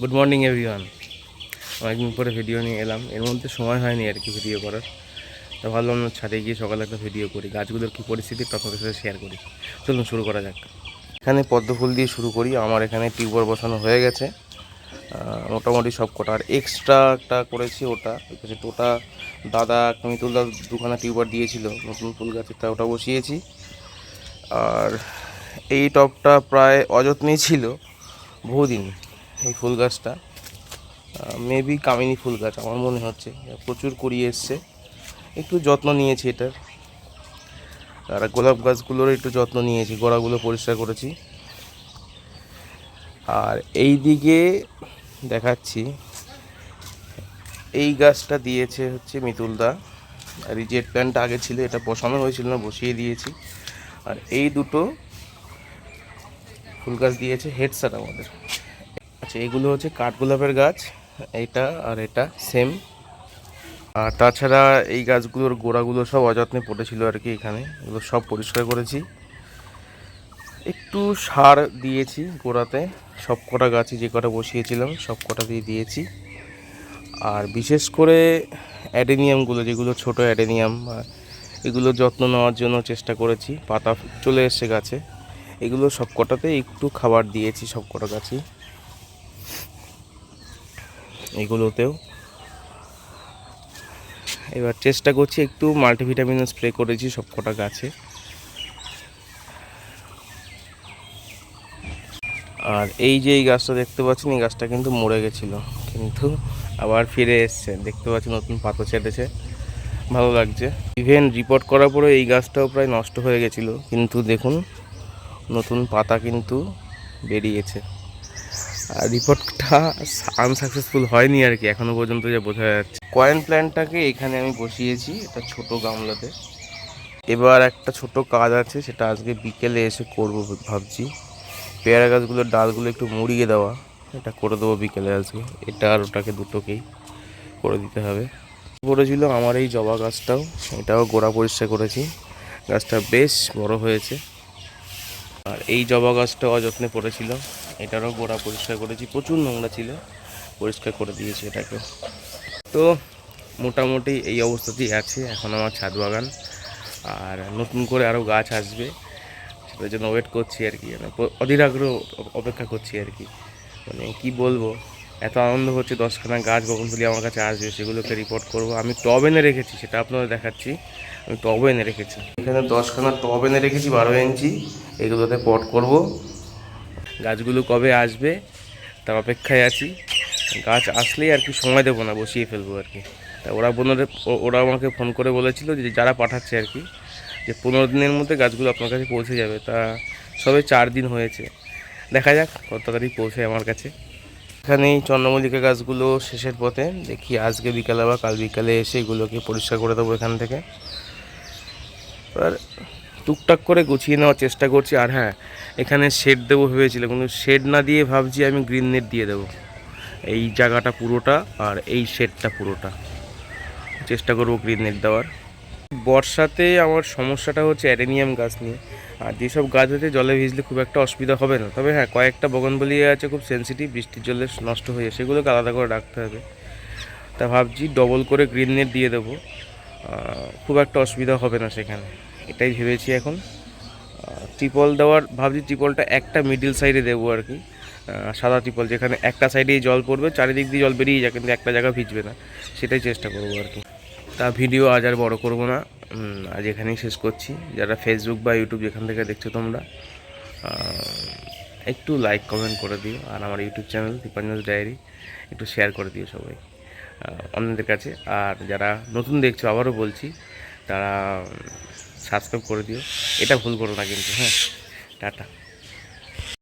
Good morning everyone অনেকদিন পরে video নিয়ে এলাম। এর মধ্যে সময় হয়নি আর কি ভিডিও করার। তো ভাবলাম ছাদে গিয়ে সকালে একটা ভিডিও করি। গাছগুলোর কী পরিস্থিতি আপনাদের সাথে শেয়ার করি। চলুন শুরু করা যাক। এখানে পদ্ম ফুল দিয়ে শুরু করি। আমার এখানে টিউবার বসানো হয়ে গেছে। মোটামুটি সব কটা। আর এক্সট্রা একটা করেছি ওটা। টোটা দাদা মিতুলদা দুখানা টিউবার দিয়েছিল। নতুন ফুল গাছের তা ওটা বসিয়েছি। আর এই টবটা প্রায় অযত্নেই ছিল বহুদিন। এই ফুল গাছটা। মেবি কামিনী ফুল গাছ, আমার মনে হচ্ছে। প্রচুর কুড়ি এসছে। একটু যত্ন নিয়েছি এটার। আর গোলাপ গাছগুলোর একটু যত্ন নিয়েছি, গোড়াগুলো পরিষ্কার করেছি। আর এই দিকে দেখাচ্ছি, এই গাছটা দিয়েছে হচ্ছে মিতুলদা। আর এই জেট প্ল্যান্টটা আগে ছিল, এটা বসানো হয়েছিল না, বসিয়ে দিয়েছি। আর এই দুটো ফুল গাছ দিয়েছে হেডসাট আমাদের। আচ্ছা এগুলো হচ্ছে কাঠগোলাপের গাছ, এইটা আর এটা সেম আর তাছাড়া এই গাছগুলোর গোড়াগুলো সব অযত্নে পড়েছিল আর কি এখানে, এগুলো সব পরিষ্কার করেছি। একটু সার দিয়েছি গোড়াতে, সব কটা গাছই যে কটা বসিয়েছিলাম, সব কটা দিয়ে দিয়েছি। আর বিশেষ করে অ্যাডেনিয়ামগুলো, যেগুলো ছোট অ্যাডেনিয়াম, এগুলো যত্ন নেওয়ার জন্য চেষ্টা করেছি, পাতা চলে এসছে গাছে। এগুলো সব কটাতে একটু খাবার দিয়েছি, সব কটা গাছই। এগুলোতেও। এবার চেষ্টা করছি একটু মাল্টিভিটামিন স্প্রে করেছি সব কটা গাছে। আর এই যে এই গাছটা দেখতে পাচ্ছেন, এই গাছটা কিন্তু মরে গেছিল, কিন্তু আবার ফিরে এসছে। দেখতে পাচ্ছি নতুন পাতা ছেড়েছে ভালো লাগছে। ইভেন রিপোর্ট করার পরে এই গাছটাও প্রায় নষ্ট হয়ে গেছিল, কিন্তু দেখুন, নতুন পাতা কিন্তু বেরিয়েছে। রিপোর্টটা আনসাকসেসফুল হয়নি আর কি, এখনও পর্যন্ত যা বোঝা যাচ্ছে। কয়েন প্ল্যান্টটাকে এখানে আমি বসিয়েছি, এটা ছোট গামলাতে। এবার একটা ছোট কাজ আছে, সেটা আজকে বিকেলে এসে করব ভাবছি। পেয়ারা গাছগুলোর ডালগুলো একটু মুড়িয়ে দেওয়া, এটা করে দেবো বিকেলে আজকে। এটা আর ওটাকে দুটোকেই করে দিতে হবে। করেছিল আমার এই জবা গাছটাও এটাও গোড়া পরিষ্কার করেছি। গাছটা বেশ বড় হয়েছে। আর এই জবা গাছটা অযত্নে পড়েছিল। এটারও গোড়া পরিষ্কার করেছি। প্রচুর নোংরা ছিল, পরিষ্কার করে দিয়েছি এটাকে। তো মোটামুটি এই অবস্থাতেই আছে, এখন আমার ছাদ বাগান। আর নতুন করে আরও গাছ আসবে, সেটার জন্য ওয়েট করছি আর কি। মানে অধীর আগ্রহ অপেক্ষা করছি আর কি। মানে কি বলব, এত আনন্দ হচ্ছে, দশখানা গাছ বগনফুলি আমার কাছে আসবে, সেগুলোকে রিপোর্ট করব। আমি টব এনে রেখেছি, সেটা আপনাদের দেখাচ্ছি। আমি টব এনে রেখেছি। এখানে দশখানা টব এনে রেখেছি, বারো ইঞ্চি। এগুলোতে পট করব। গাছগুলো কবে আসবে তার অপেক্ষায় আছি। গাছ আসলেই আর কি সময় দেবো না, বসিয়ে ফেলব আর কি। তা ওরা বোনরে ওরা আমাকে ফোন করে বলেছিল যে যারা পাঠাচ্ছে আর কি, যে পনেরো দিনের মধ্যে গাছগুলো আপনার কাছে পৌঁছে যাবে। তা সবে চার দিন হয়েছে। দেখা যাক কত তাড়াতাড়ি পৌঁছে আমার কাছে। এখানে এই চন্দ্রমল্লিকা গাছগুলো শেষের পথে। দেখি আজকে বিকালে বা কাল বিকালে এসে এগুলোকে পরিষ্কার করে দেবো এখান থেকে। এবার টুকটাক করে গুছিয়ে নেওয়ার চেষ্টা করছি, আর হ্যাঁ এখানে শেড দেবো ভেবেছিলাম, কিন্তু শেড না দিয়ে ভাবছি আমি গ্রিন নেট দিয়ে দেবো। এই জায়গাটা পুরোটা আর এই শেডটা পুরোটা। চেষ্টা করব গ্রিন নেট দেওয়ার। বর্ষাতে আমার সমস্যাটা হচ্ছে অ্যারেনিয়াম গাছ নিয়ে। আর যেসব গাছ হচ্ছে জলে ভিজলে খুব একটা অসুবিধা হবে না। তবে হ্যাঁ কয়েকটা বগনবলিয়া আছে খুব সেনসিটিভ বৃষ্টির জলে নষ্ট হয়ে যায়, সেগুলোকে আলাদা করে রাখতে হবে। তা ভাবছি ডবল করে গ্রিন নেট দিয়ে দেবো। খুব একটা অসুবিধা হবে না সেখানে। এটাই ভেবেছি এখন। টিপল দেওয়ার, ভাবছি টিপলটা একটা মিডিল সাইডে দেবো আর কি। সাদা টিপল যেখানে একটা সাইডেই জল পড়বে, চারিদিক দিয়ে জল বেরিয়ে যায়, কিন্তু একটা জায়গা ভিজবে না। সেটাই চেষ্টা করব আর কি। তা ভিডিও আজ আর বড় করব না। আজ এখানেই শেষ করছি। যারা ফেসবুক বা ইউটিউব যেখান থেকে দেখছ তোমরা একটু লাইক কমেন্ট করে দিও। আর আমার ইউটিউব চ্যানেল দীপাঞ্জন ডায়েরি একটু শেয়ার করে দিও সবাই অন্যদের কাছে। আর যারা নতুন দেখছ, আবারও বলছি, তারা সাবস্ক্রাইব করে দিও। এটা ভুল করো না কিন্তু হ্যাঁ। টাটা।